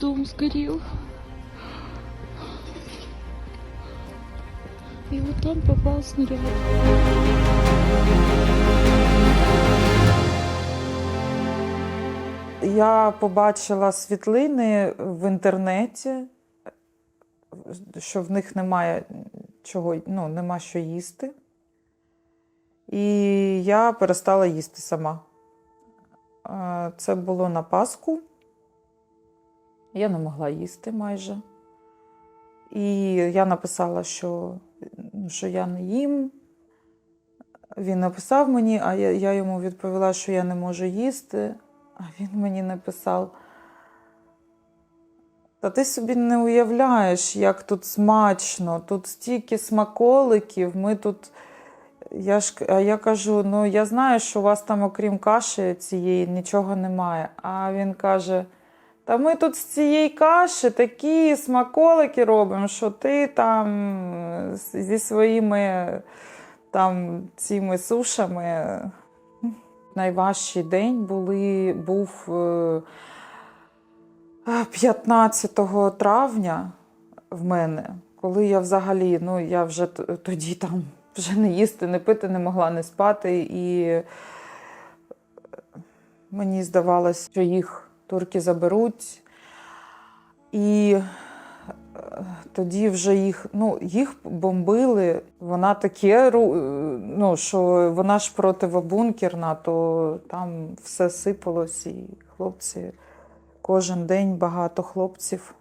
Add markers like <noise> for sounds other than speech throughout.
дом. Сгорел. И вот там попал снаряд. Я побачила світлини в інтернеті, що в них немає чого, ну, нема що їсти. І я перестала їсти сама. Е, Це було на Пасху. Я не могла їсти майже. І я написала, що, ну, що я не їм. Він написав мені, а я, я йому відповіла, що я не можу їсти. А він мені написав. Та ти собі не уявляєш, як тут смачно, тут стільки смаколиків, ми тут. Я ж, а я кажу: ну я знаю, що у вас там, окрім каші цієї, нічого немає. А він каже: Та ми тут з цієї каші такі смаколики робимо, що ти там зі своїми там цими сушами. Найважчий день були, був е, 15 травня в мене, коли я взагалі, ну я вже тоді там вже не їсти, не пити не могла, не спати. І мені здавалося, що їх турки заберуть. І е, тоді вже їх, ну, їх бомбили. Вона таке, е, ну, що вона ж противобункерна, то там все сипалось, і хлопці кожен день багато хлопців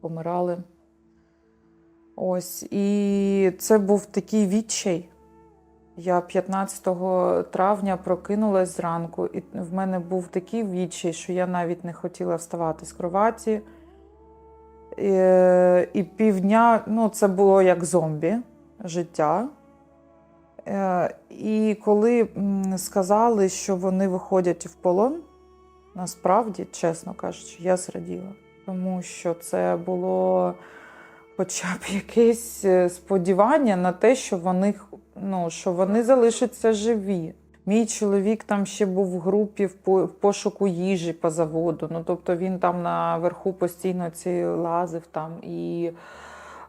помирали. Ось, і це був такий відчай. Я 15 травня прокинулась зранку, і в мене був такий відчай, що я навіть не хотіла вставати з кроваті. І, і півдня, ну, це було як зомбі життя. Е, І коли сказали, що вони виходять в полон, насправді, чесно кажучи, я зраділа. Тому що це було хоча б якесь е, сподівання на те, що вони, ну, що вони залишаться живі. Мій чоловік там ще був в групі в пошуку їжі по заводу. Ну, тобто він там наверху постійно ці лазив там і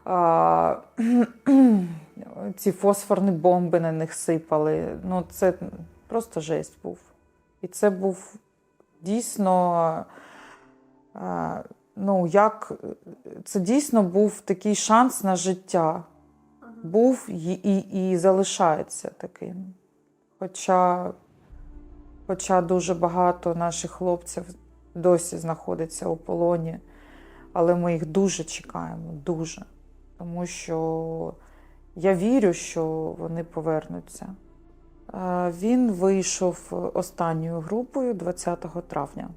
а, <clears throat> ці фосфорні бомби на них сипали. Ну, це просто жесть був. І це був дійсно. а, Ну, як це дійсно був такий шанс на життя. Був і, і, і залишається таким. Хоча, хоча дуже багато наших хлопців досі знаходиться у полоні, але ми їх дуже чекаємо, дуже. Тому що я вірю, що вони повернуться. Він вийшов останньою групою 20 травня.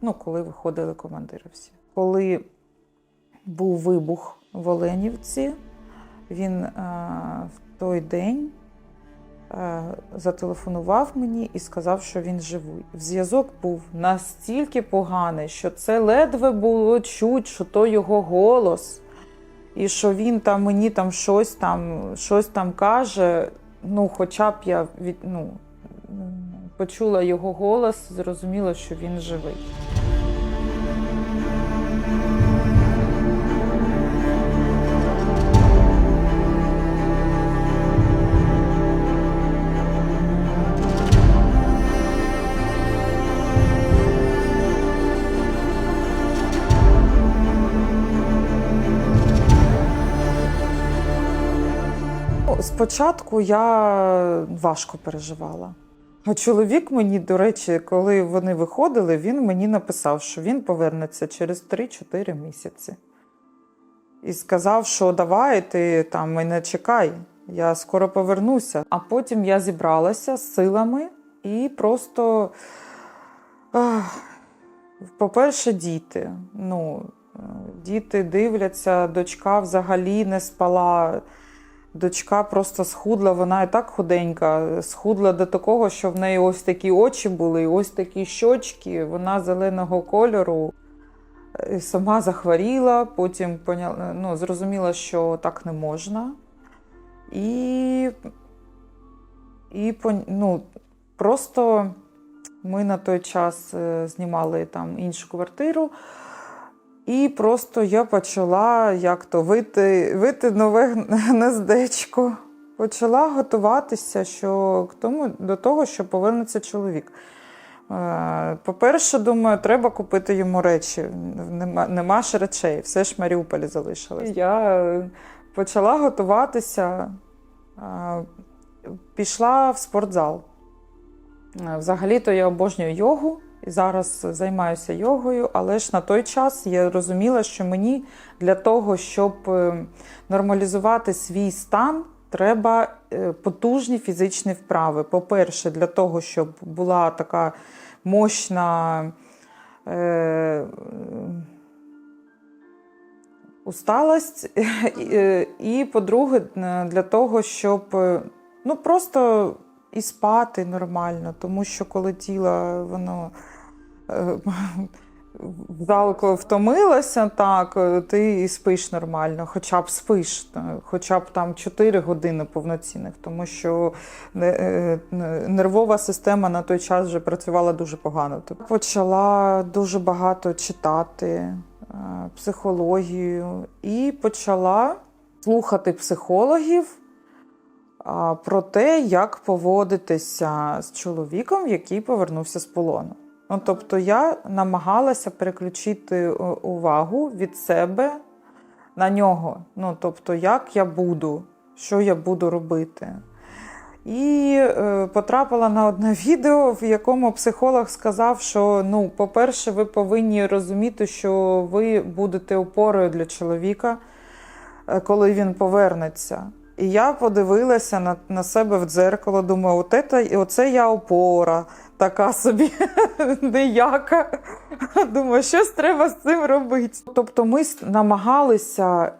Ну, коли виходили командири всі. Коли був вибух в Оленівці, він е, в той день е, зателефонував мені і сказав, що він живий. Зв'язок був настільки поганий, що це ледве було чуть, що то його голос, і що він там мені там щось там, щось там каже. Ну, хоча б я від, ну, почула його голос, зрозуміла, що він живий. Спочатку я важко переживала. А чоловік мені, до речі, коли вони виходили, він мені написав, що він повернеться через 3-4 місяці. І сказав, що давай ти там мене чекай, я скоро повернуся. А потім я зібралася з силами і просто, по-перше, діти. Ну, е, діти дивляться, дочка взагалі не спала. Дочка просто схудла, вона і так худенька, схудла до такого, що в неї ось такі очі були, ось такі щочки, вона зеленого кольору. І Сама захворіла, потім поняла, ну, зрозуміла, що так не можна. І, і ну, Просто ми на той час е, знімали там іншу квартиру. І просто я почала як то вити, вити нове <laughs> гнездечко. Почала готуватися що, к тому, до того, що повернеться чоловік. Е, По-перше, думаю, треба купити йому речі. Нема, нема ж речей, все ж Маріуполі залишилось. Я е, почала готуватися, е, пішла в спортзал. Взагалі-то я обожнюю йогу зараз займаюся йогою, але ж на той час я розуміла, що мені для того, щоб е, нормалізувати свій стан, треба е, потужні фізичні вправи. По-перше, для того, щоб була така мощна е, усталость, і, і, по-друге, е, для того, щоб е, ну, просто і спати нормально, тому що коли тіло воно е, <laughs> вдалко втомилося, так, е, ти і спиш нормально, хоча б спиш, е, хоча б там 4 години повноцінних, тому що е, е, нервова система на той час вже працювала дуже погано. Тобто Почала дуже багато читати е, психологію і почала слухати психологів про те, як поводитися з чоловіком, який повернувся з полону. Ну, тобто я намагалася переключити е, увагу від себе на нього. Ну, тобто, як я буду, що я буду робити. І е, потрапила на одне <laughs> відео, в якому психолог сказав, що ну, по-перше, ви повинні розуміти, що ви будете опорою для чоловіка, е, коли він повернеться. І я подивилася на, на себе в дзеркало, думаю, це, оце я опора, така собі <laughs> неяка. Думаю, щось треба з цим робити. Тобто ми намагалися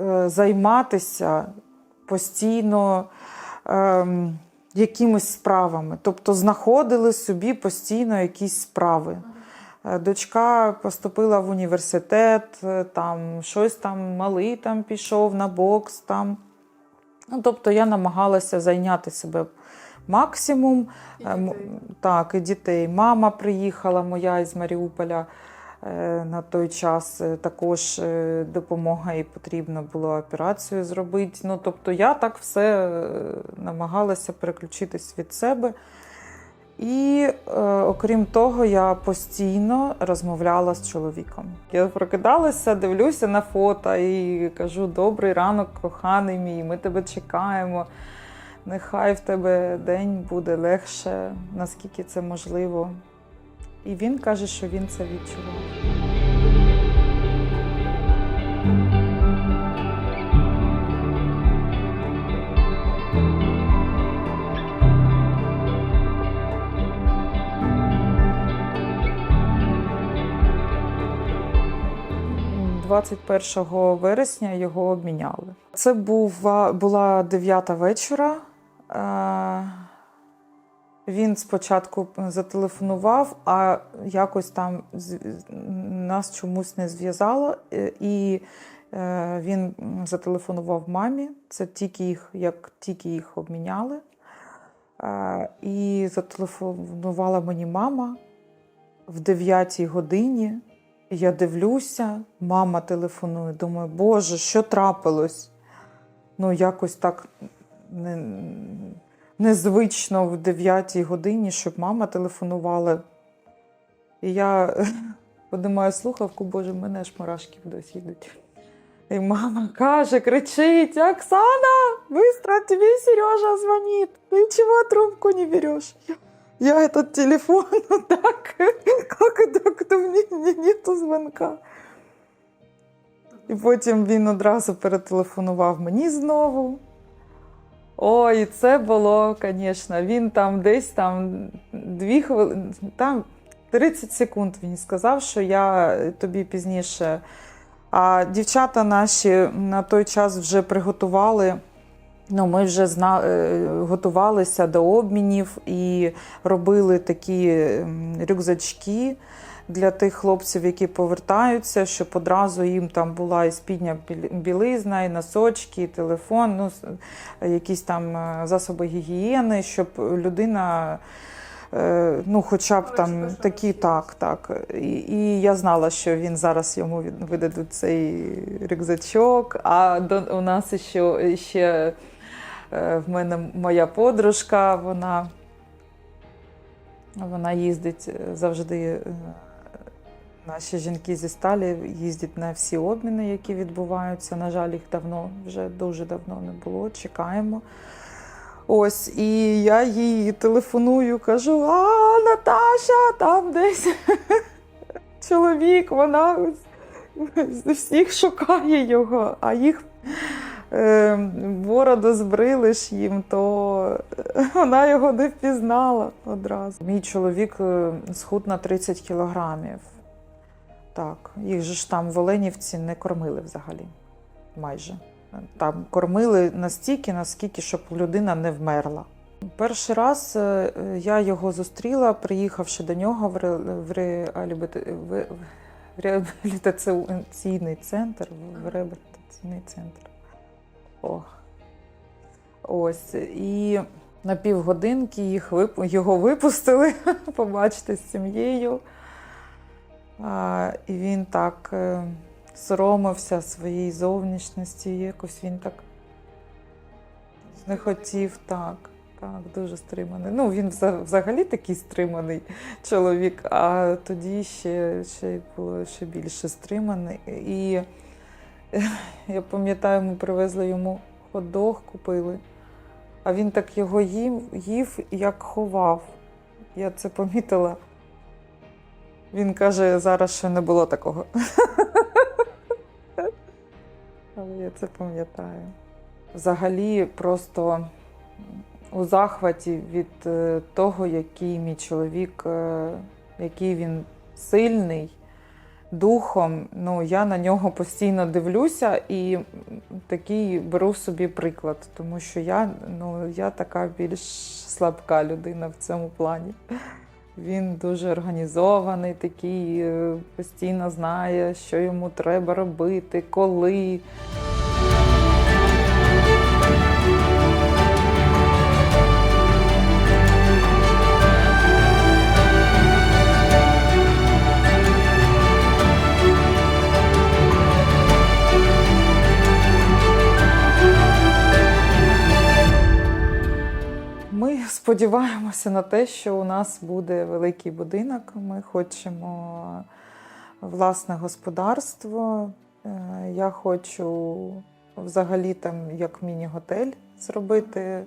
е, займатися постійно ем, якимись справами. Тобто знаходили собі постійно якісь справи. Е, Дочка поступила в університет, е, там щось там малий там пішов на бокс. Там. Ну, тобто я намагалася зайняти себе максимум. І Е, дітей. Так, і дітей. Мама приїхала моя із Маріуполя е, на той час. е, Також допомога їй потрібно було операцію зробити. Ну, тобто я так все намагалася переключитись від себе. І е, окрім того, я постійно розмовляла з чоловіком. Я прокидалася, дивлюся на фото і кажу: добрий ранок, коханий мій, ми тебе чекаємо. Нехай в тебе день буде легше, наскільки це можливо. І він каже, що він це відчував. М, 21 вересня його обміняли. Це була, була 9 вечора. Він спочатку зателефонував, а якось там нас чомусь не зв'язало. Е, І е, він зателефонував мамі. Це тільки їх, як тільки їх обміняли. І зателефонувала мені мама в 9 годині. Я дивлюся, мама телефонує. Думаю, Боже, що трапилось? Ну, якось так не, незвично в 9 годині, щоб мама телефонувала. І я <laughs> подимаю слухавку, Боже, в мене аж мурашки досі йдуть. І мама каже, кричить: Оксана, быстро тебе Сережа звонит. Ты чего трубку не берешь? Я этот телефон <laughs> так, как так, то мені нету дзвонка. І потім він одразу перетелефонував мені знову. Ой, це було, звісно, він там десь там дві хвилини, там 30 секунд він сказав, що я тобі пізніше. А дівчата наші на той час вже приготували. Ну, ми вже зна... е, готувалися до обмінів і робили такі рюкзачки для тих хлопців, які повертаються, щоб одразу їм там була і спідня білизна, і носочки, і телефон, ну, якісь там е, засоби гігієни, щоб людина Е, ну, хоча б там такі, так, так. І, і я знала, що він зараз йому видадуть цей рюкзачок. А до, у нас ще, ще е, в мене моя подружка, вона, вона їздить завжди. Наші жінки зі сталі їздять на всі обміни, які відбуваються. На жаль, їх давно, вже дуже давно не було. Чекаємо. Ось, і я їй телефоную, кажу: А, Наташа, там десь <laughs> чоловік, вона всіх шукає його, а їх е, бороду збрили ж їм, то <laughs> вона його не впізнала одразу. Мій чоловік е, схуд на 30 кілограмів. Так, їх же ж там в Оленівці не кормили взагалі. Майже. Там кормили настільки, наскільки, щоб людина не вмерла. Перший раз е, я його зустріла, приїхавши до нього в ре- в реабіліта- в- в реабілітаційний центр. В реабілітаційний центр. О. Ось. І на півгодинки їх вип... його випустили <laughs> побачити з сім'єю. І він так е, соромився своєї зовнішності, якось він так не хотів так. Так, дуже стриманий. Ну, він взагалі такий стриманий чоловік, а тоді ще, ще було ще більше стриманий. І я пам'ятаю, ми привезли йому хот-дог, купили, а він так його їв, їв як ховав. Я це помітила. Він каже, зараз ще не було такого. Але я це пам'ятаю. Взагалі, просто у захваті від е, того, який мій чоловік, е, який він сильний духом. Ну, я на нього постійно дивлюся і такий беру собі приклад, тому що я, ну, я така більш слабка людина в цьому плані. Він дуже організований, такий, е, постійно знає, що йому треба робити, коли. Сподіваємося на те, що у нас буде великий будинок. Ми хочемо власне господарство. Е, Я хочу взагалі там як міні-готель зробити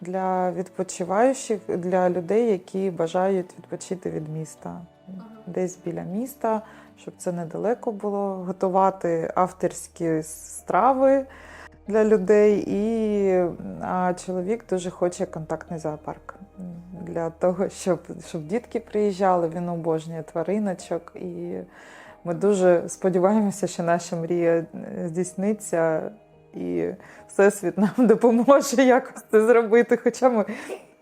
для відпочиваючих, для людей, які бажають відпочити від міста. Десь біля міста, щоб це недалеко було, готувати авторські страви для людей. І а чоловік дуже хоче контактний зоопарк для того, щоб, щоб дітки приїжджали. Він обожнює твариночок. І ми дуже сподіваємося, що наша мрія е, здійсниться. І Всесвіт нам <laughs> допоможе якось це зробити. Хоча ми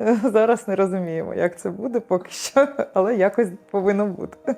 е, зараз не розуміємо, як це буде поки що, але якось повинно бути.